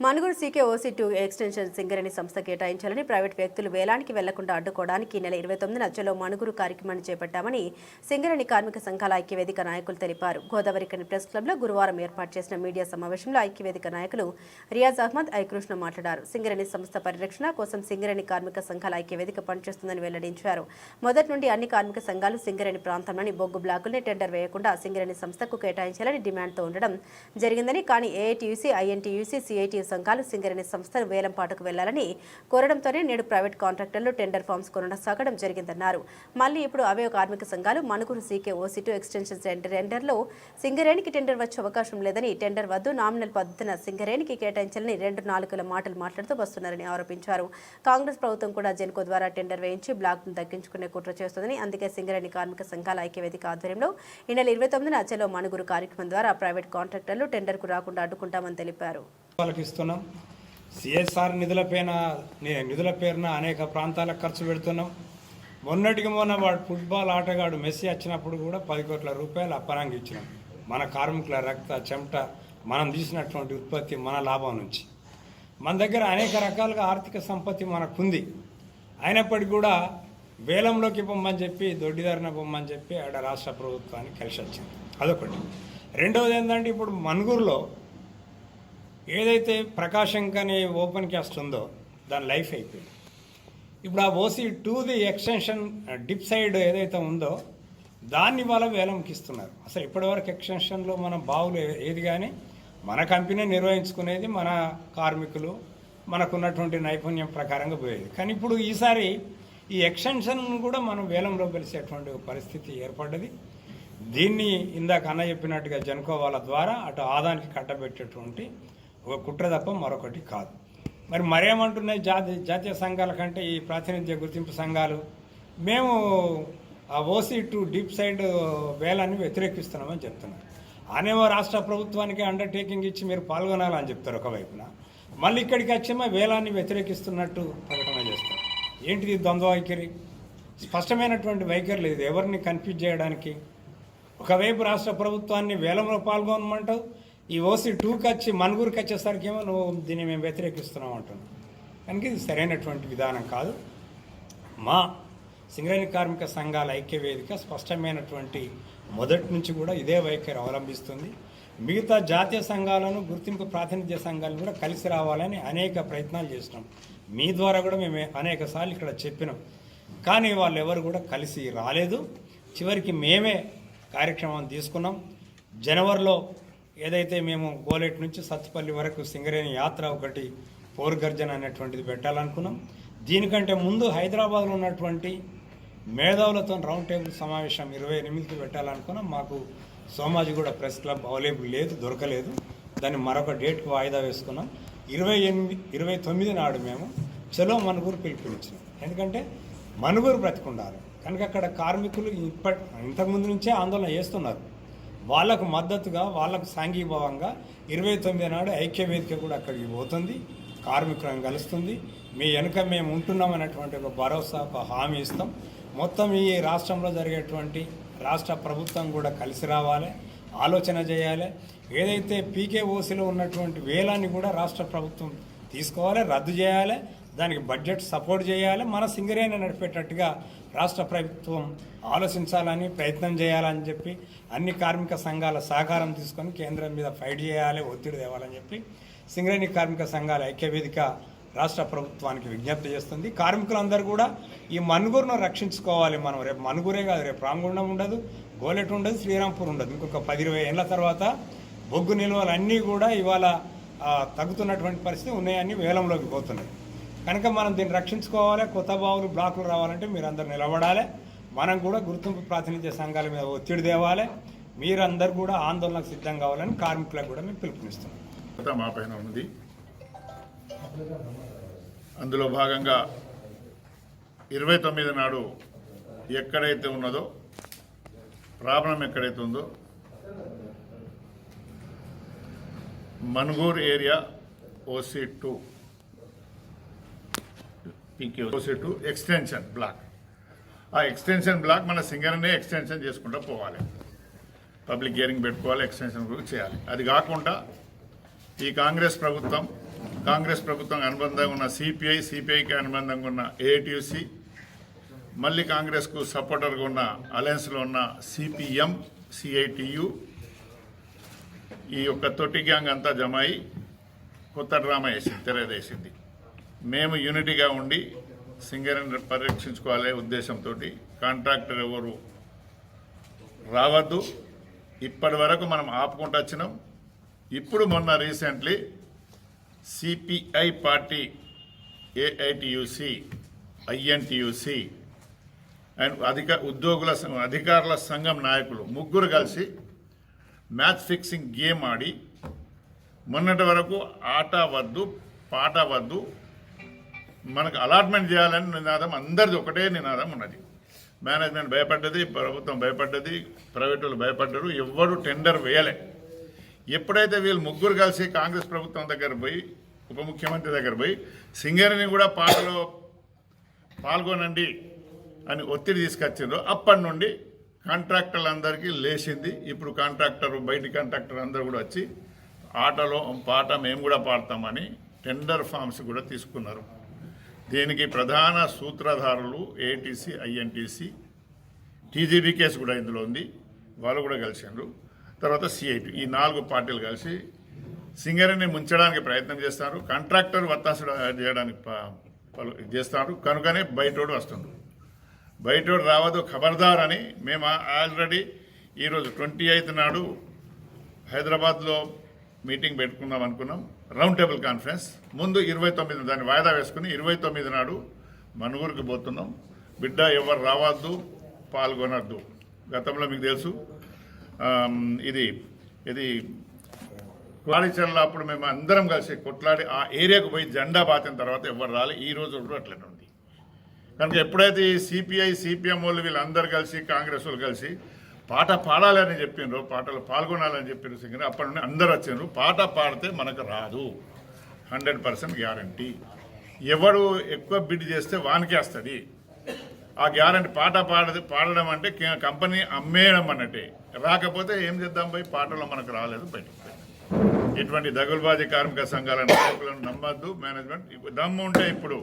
Manuguru CK OC two extension Singareni సంస్థ కేటాయించాలని private వ్యక్తులు వేలానికి వెళ్ళకుండా అడ్డుకోవడానికి నెల ఇరవై తొమ్మిదిన చలో మనుగురు కార్యక్రమాన్ని చేపట్టామని సింగరేణి కార్మిక సంఘాల ఐక్యవేదిక నాయకులు తెలిపారు. గోదావరి కని ప్రెస్ క్లబ్లో గురువారం ఏర్పాటు చేసిన మీడియా సమావేశంలో ఐక్యవేదిక నాయకులు రియాజ్ అహ్మద్ ఐ మాట్లాడారు. సింగరేణి సంస్థ పరిరక్షణ కోసం సింగరేణి కార్మిక సంఘాల ఐక్యవేదిక పనిచేస్తుందని వెల్లడించారు. మొదటి నుండి అన్ని కార్మిక సంఘాలు సింగరేణి ప్రాంతంలోని బొగ్గు బ్లాకుల్ని టెండర్ వేయకుండా సింగరేణి సంస్థకు కేటాయించాలని డిమాండ్తో ఉండడం జరిగిందని కానీ ఏఐటీయూసీ ఐఎన్టీయూసీ సిఐటియు సంఘాలు సింగరేణి సంస్థను వేలంపాటుకు వెళ్ళాలని కోరడంతోనే నేడు ప్రైవేట్ కాంట్రాక్టర్లు టెండర్ ఫామ్స్ కొనసాగడం జరిగిందన్నారు. మళ్ళీ ఇప్పుడు అవే కార్మిక సంఘాలు Manuguru CK OC two extension టెండర్లో సింగరేణికి టెండర్ వచ్చే అవకాశం లేదని టెండర్ వద్దు నామినల్ పద్ధతిన సింగరేణికి కేటాయించాలని రెండు నాలుగుల మాటలు మాట్లాడుతూ వస్తున్నారని ఆరోపించారు. కాంగ్రెస్ ప్రభుత్వం కూడా జెన్కో ద్వారా టెండర్ వేయించి బ్లాక్ను దక్కించుకునే కుట్ర చేస్తుందని అందుకే సింగరేణి కార్మిక సంఘాల ఐక్యవేదిక ఆధ్వర్యంలో ఈ నెల ఇరవై తొమ్మిదిన అచ్చలో మణుగురు కార్యక్రమం ద్వారా ప్రైవేట్ కాంట్రాక్టర్లు టెండర్కు రాకుండా అడ్డుకుంటామని తెలిపారు. వాళ్ళకి ఇస్తున్నాం సిఎస్ఆర్ నిధుల పేన నిధుల పేరున అనేక ప్రాంతాలకు ఖర్చు పెడుతున్నాం. మొన్నటికి మొన్న వాడు ఫుట్బాల్ ఆటగాడు మెస్సీ వచ్చినప్పుడు కూడా పది కోట్ల రూపాయలు అప్పనంగా ఇచ్చినాం మన కార్మికుల రక్త చెమట మనం తీసినటువంటి ఉత్పత్తి మన లాభం నుంచి. మన దగ్గర అనేక రకాలుగా ఆర్థిక సంపత్తి మనకుంది. అయినప్పటికీ కూడా వేలంలోకి పొమ్మని చెప్పి దొడ్డిదారిన పొమ్మని చెప్పి ఆడ రాష్ట్ర ప్రభుత్వానికి కలిసి వచ్చింది అదొకటి. రెండవది ఏంటంటే ఇప్పుడు మనుగురులో ఏదైతే ప్రకాశం కని ఓపెన్ క్యాస్ట్ ఉందో దాని లైఫ్ అయిపోయింది. ఇప్పుడు ఆ ఓసీ టూది ఎక్స్టెన్షన్ డిప్ సైడ్ ఏదైతే ఉందో దాన్ని వాళ్ళ వేలంకి ఇస్తున్నారు అసలు ఇప్పటివరకు ఎక్స్టెన్షన్లో మన బావులు ఏది కానీ మన కంపెనీ నిర్వహించుకునేది మన కార్మికులు మనకున్నటువంటి నైపుణ్యం ప్రకారంగా పోయేది. కానీ ఇప్పుడు ఈసారి ఈ ఎక్స్టెన్షన్ కూడా మనం వేలంలో కలిసేటువంటి పరిస్థితి ఏర్పడ్డది. దీన్ని ఇందాక అన్న చెప్పినట్టుగా జనుకోవాల ద్వారా అటు ఆదానికి కట్టబెట్టేటువంటి ఒక కుట్ర తప్ప మరొకటి కాదు. మరి మరేమంటున్నాయి జాతీయ జాతీయ సంఘాల కంటే ఈ ప్రాతినిధ్య గుర్తింపు సంఘాలు? మేము ఆ ఓసీ టు డీప్ సైడ్ వేలాన్ని వ్యతిరేకిస్తున్నామని చెప్తున్నారు. అనేమో రాష్ట్ర ప్రభుత్వానికి అండర్టేకింగ్ ఇచ్చి మీరు పాల్గొనాలని చెప్తారు ఒకవైపున. మళ్ళీ ఇక్కడికి వచ్చేమో వేలాన్ని వ్యతిరేకిస్తున్నట్టు ప్రకటన చేస్తారు. ఏంటిది ద్వంద్వ వైఖరి? స్పష్టమైనటువంటి వైఖరి లేదు. ఎవరిని కన్ఫ్యూజ్ చేయడానికి? ఒకవైపు రాష్ట్ర ప్రభుత్వాన్ని వేలంలో పాల్గొనమంటావు ఈ ఓసీ టూకి వచ్చి మనుగురికి వచ్చేసరికి ఏమో నువ్వు దీన్ని మేము వ్యతిరేకిస్తున్నాం అంటున్నాం కనుక ఇది సరైనటువంటి విధానం కాదు. మా సింగరేణి కార్మిక సంఘాల ఐక్య వేదిక స్పష్టమైనటువంటి మొదటి నుంచి కూడా ఇదే వైఖరి అవలంబిస్తుంది. మిగతా జాతీయ సంఘాలను గుర్తింపు ప్రాతినిధ్య సంఘాలను కూడా కలిసి రావాలని అనేక ప్రయత్నాలు చేసినాం. మీ ద్వారా కూడా మేము అనేక సార్లు ఇక్కడ చెప్పినాం. కానీ వాళ్ళు ఎవరు కూడా కలిసి రాలేదు. చివరికి మేమే కార్యక్రమం తీసుకున్నాం. జనవరిలో ఏదైతే మేము గోలేట్ నుంచి సత్తుపల్లి వరకు సింగరేణి యాత్ర ఒకటి పోరుగర్జన అనేటువంటిది పెట్టాలనుకున్నాం. దీనికంటే ముందు హైదరాబాద్లో ఉన్నటువంటి మేధావులతో రౌండ్ టేబుల్ సమావేశం ఇరవై ఎనిమిదికి పెట్టాలనుకున్నాం. మాకు సోమాజిగూడ ప్రెస్ క్లబ్ అవైలబుల్ లేదు దొరకలేదు. దాన్ని మరొక డేట్కి వాయిదా వేసుకున్నాం. ఇరవై ఎనిమిది ఇరవై తొమ్మిది నాడు మేము చలో మనుగురు పిలుపునిచ్చినాం ఎందుకంటే మనుగురు బ్రతికుండాలి. కనుక అక్కడ కార్మికులు ఇప్పటి ఇంతకుముందు నుంచే ఆందోళన చేస్తున్నారు. వాళ్ళకు మద్దతుగా వాళ్ళకు సాంఘీభావంగా ఇరవై తొమ్మిది నాడు ఐక్య వేదిక కూడా అక్కడికి పోతుంది కార్మికులను కలుస్తుంది. మీ వెనుక మేము ఉంటున్నామనేటువంటి ఒక భరోసా ఒక హామీ ఇస్తాం. మొత్తం ఈ రాష్ట్రంలో జరిగేటువంటి రాష్ట్ర ప్రభుత్వం కూడా కలిసి రావాలి ఆలోచన చేయాలి. ఏదైతే పీకేఓసీలో ఉన్నటువంటి వేలాన్ని కూడా రాష్ట్ర ప్రభుత్వం తీసుకోవాలి రద్దు చేయాలి. దానికి బడ్జెట్ సపోర్ట్ చేయాలి మన సింగరేణి నడిపేటట్టుగా రాష్ట్ర ప్రభుత్వం ఆలోచించాలని ప్రయత్నం చేయాలని చెప్పి అన్ని కార్మిక సంఘాల సహకారం తీసుకొని కేంద్రం మీద ఫైట్ చేయాలి ఒత్తిడి తేవాలని చెప్పి సింగరేణి కార్మిక సంఘాల ఐక్యవేదిక రాష్ట్ర ప్రభుత్వానికి విజ్ఞప్తి చేస్తుంది. కార్మికులందరూ కూడా ఈ మనుగురును రక్షించుకోవాలి మనం. రేపు మనుగురే కాదు రేపు రామగుండం ఉండదు గోలెట్ ఉండదు శ్రీరాంపూర్ ఉండదు. ఇంకొక పది ఇరవై ఏళ్ళ తర్వాత బొగ్గు నిల్వలు అన్నీ కూడా ఇవాళ తగ్గుతున్నటువంటి పరిస్థితి ఉన్నాయని వేలంలోకి పోతున్నాయి. కనుక మనం దీన్ని రక్షించుకోవాలి కొత్త బావులు బ్లాకులు రావాలంటే మీరందరూ నిలబడాలి. మనం కూడా గుర్తింపు ప్రాతినిధ్య సంఘాల మీద ఒత్తిడి తేవాలి. మీరందరూ కూడా ఆందోళనకు సిద్ధం కావాలని కార్మికులకు కూడా మేము పిలుపునిస్తున్నాం. మా పైన ఉంది. అందులో భాగంగా ఇరవై తొమ్మిది నాడు ఎక్కడైతే ఉన్నదో ప్రాబ్లం ఎక్కడైతే ఉందో Manuguru area OC two PK OC two extension block ఆ ఎక్స్టెన్షన్ బ్లాక్ మన సింగర్నే ఎక్స్టెన్షన్ చేసుకుంటూ పోవాలి. పబ్లిక్ హియరింగ్ పెట్టుకోవాలి ఎక్స్టెన్షన్ కూడా చేయాలి. అది కాకుండా ఈ కాంగ్రెస్ ప్రభుత్వం కాంగ్రెస్ ప్రభుత్వం అనుబంధంగా ఉన్న సిపిఐ సిపిఐకి అనుబంధంగా ఉన్న ఏఐటియుసి మళ్ళీ కాంగ్రెస్కు సపోర్టర్గా ఉన్న అలయన్స్లో ఉన్న సిపిఎం సిఐటియు ఈ యొక్క తొట్టి గ్యాంగ్ అంతా జమ అయి కొత్త డ్రామా వేసింది తెరదేసింది మేము యూనిటీగా ఉండి సింగరేణి పరిరక్షించుకోవాలనే ఉద్దేశంతో కాంట్రాక్టర్ ఎవరు రావద్దు. ఇప్పటి వరకు మనం ఆపుకుంటూ వచ్చినాం. ఇప్పుడు మొన్న recently CPI party AITUC INTUC and అధిక ఉద్యోగుల సంఘం అధికారుల సంఘం నాయకులు ముగ్గురు కలిసి మ్యాచ్ ఫిక్సింగ్ గేమ్ ఆడి మొన్నటి వరకు ఆట వద్దు పాట వద్దు మనకు అలాట్మెంట్ చేయాలని నినాదం అందరిది ఒకటే నినాదం ఉన్నది. మేనేజ్మెంట్ భయపడ్డది ప్రభుత్వం భయపడ్డది ప్రైవేట్ వాళ్ళు భయపడ్డారు ఎవ్వరు టెండర్ వేయలే. ఎప్పుడైతే వీళ్ళు ముగ్గురు కలిసి కాంగ్రెస్ ప్రభుత్వం దగ్గర పోయి ఉప ముఖ్యమంత్రి దగ్గర పోయి సింగర్ని కూడా పాటలో పాల్గొనండి అని ఒత్తిడి తీసుకొచ్చిండ్రు అప్పటి నుండి కాంట్రాక్టర్లందరికీ లేచింది. ఇప్పుడు కాంట్రాక్టర్ బయటి కాంట్రాక్టర్ అందరూ కూడా వచ్చి ఆటలో పాట మేము కూడా పాడతామని టెండర్ ఫామ్స్ కూడా తీసుకున్నారు. దీనికి ప్రధాన సూత్రధారులు ఏటీసీ ఐఎన్టీసీ టీజీబీ కేసు కూడా ఇందులో ఉంది. వాళ్ళు కూడా కలిసిండ్రు. తర్వాత సిఐటి ఈ నాలుగు పార్టీలు కలిసి సింగరేణిని ముంచడానికి ప్రయత్నం చేస్తారు. కాంట్రాక్టర్ వత్తాసుడు చేయడానికి ప- పలు చేస్తారు. కనుకనే బయటోడు వస్తుండ్రు. బయటోడు రావద్దు ఖబర్దార్ అని మేము ఆల్రెడీ ఈరోజు ట్వంటీ ఎయిత్ నాడు హైదరాబాద్లో మీటింగ్ పెట్టుకుందాం అనుకున్నాం. Round table conference. ముందు ఇరవై తొమ్మిది దాన్ని వాయిదా వేసుకుని ఇరవై తొమ్మిది నాడు మనుగురికి పోతున్నాం. బిడ్డ ఎవరు రావద్దు పాల్గొనద్దు. గతంలో మీకు తెలుసు ఇది ఇది క్వాలిచర్ల అప్పుడు మేము అందరం కలిసి కొట్లాడి ఆ ఏరియాకు పోయి జెండా పాతిన తర్వాత ఎవరు రాలే ఈ రోజు కూడా అట్లనే ఉంది. కనుక ఎప్పుడైతే ఈ సిపిఐ సిపిఎం వాళ్ళు వీళ్ళందరూ కలిసి కాంగ్రెస్ వాళ్ళు కలిసి పాట పాడాలని చెప్పిండ్రు పాటలు పాల్గొనాలని చెప్పిన సింగర్. అప్పటి నుండి అందరు వచ్చిండ్రు పాట పాడితే మనకు రాదు. Hundred percent guarantee. ఎవడు ఎక్కువ బిడ్ చేస్తే వానికే వస్తుంది. ఆ గ్యారంటీ పాట పాడది పాడడం అంటే కంపెనీ అమ్మేయడం అన్నట్టే. రాకపోతే ఏం చేద్దాం పోయి పాటలో మనకు రాలేదు బయటకు ఇటువంటి దగులుబాజీ కార్మిక సంఘాల నాయకులను నమ్మద్దు. మేనేజ్మెంట్ దమ్ము ఉంటే ఇప్పుడు